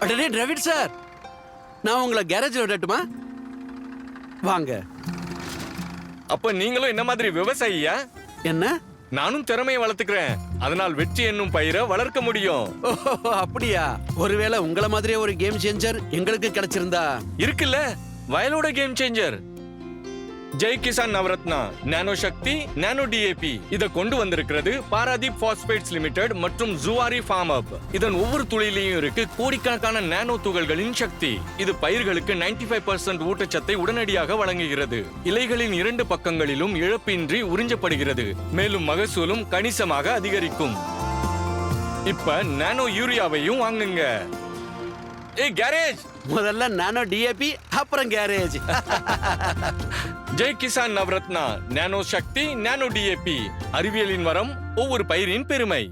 அடடே டிராவிட் சார். நான் உங்களை கேரேஜ் விடட்டுமா? வாங்க. அப்ப நீங்களும் என்ன மாதிரி விவசாயியா? என்ன? நானும் திறமையை வளர்த்துக்கிறேன். அதனால் வெற்றி என்னும் பயிரை வளர்க்க முடியும். ஓஹோ அப்படியா? ஒருவேளை உங்களை மாதிரியே ஒரு கேம் சேஞ்சர் எங்களுக்கு கிடைச்சிருந்தா? இருக்குல்ல. வயலோட game changer Jai Kisan Navratna nano Shakti nano DAP இதை கொண்டு வந்திருக்கிறது பாராதீப் பாஸ்பேட்ஸ் லிமிடெட் மற்றும் ஜுவாரி ஃபார்ம் அப் இதன் ஒவ்வொரு துளியிலையும் இருக்கு கோடிக்கணக்கான நானோ துகள்களின் சக்தி. இது பயிர்களுக்கு 95% ஃபைவ் பர்சன்ட் ஊட்டச்சத்தை உடனடியாக வழங்குகிறது. இலைகளின் இரண்டு பக்கங்களிலும் இழப்பின்றி உறிஞ்சப்படுகிறது. மேலும் மகசூலும் கணிசமாக அதிகரிக்கும். இப்ப நானோ யூரியாவையும் வாங்குங்க. ஏய் கேரேஜ். முதல்ல நானோ டிஏபி அப்புறம் garage. Jai Kisan Navratna nano Shakti nano DAP அறிவியலின் வரம் ஒவ்வொரு பயிரின் பெருமை.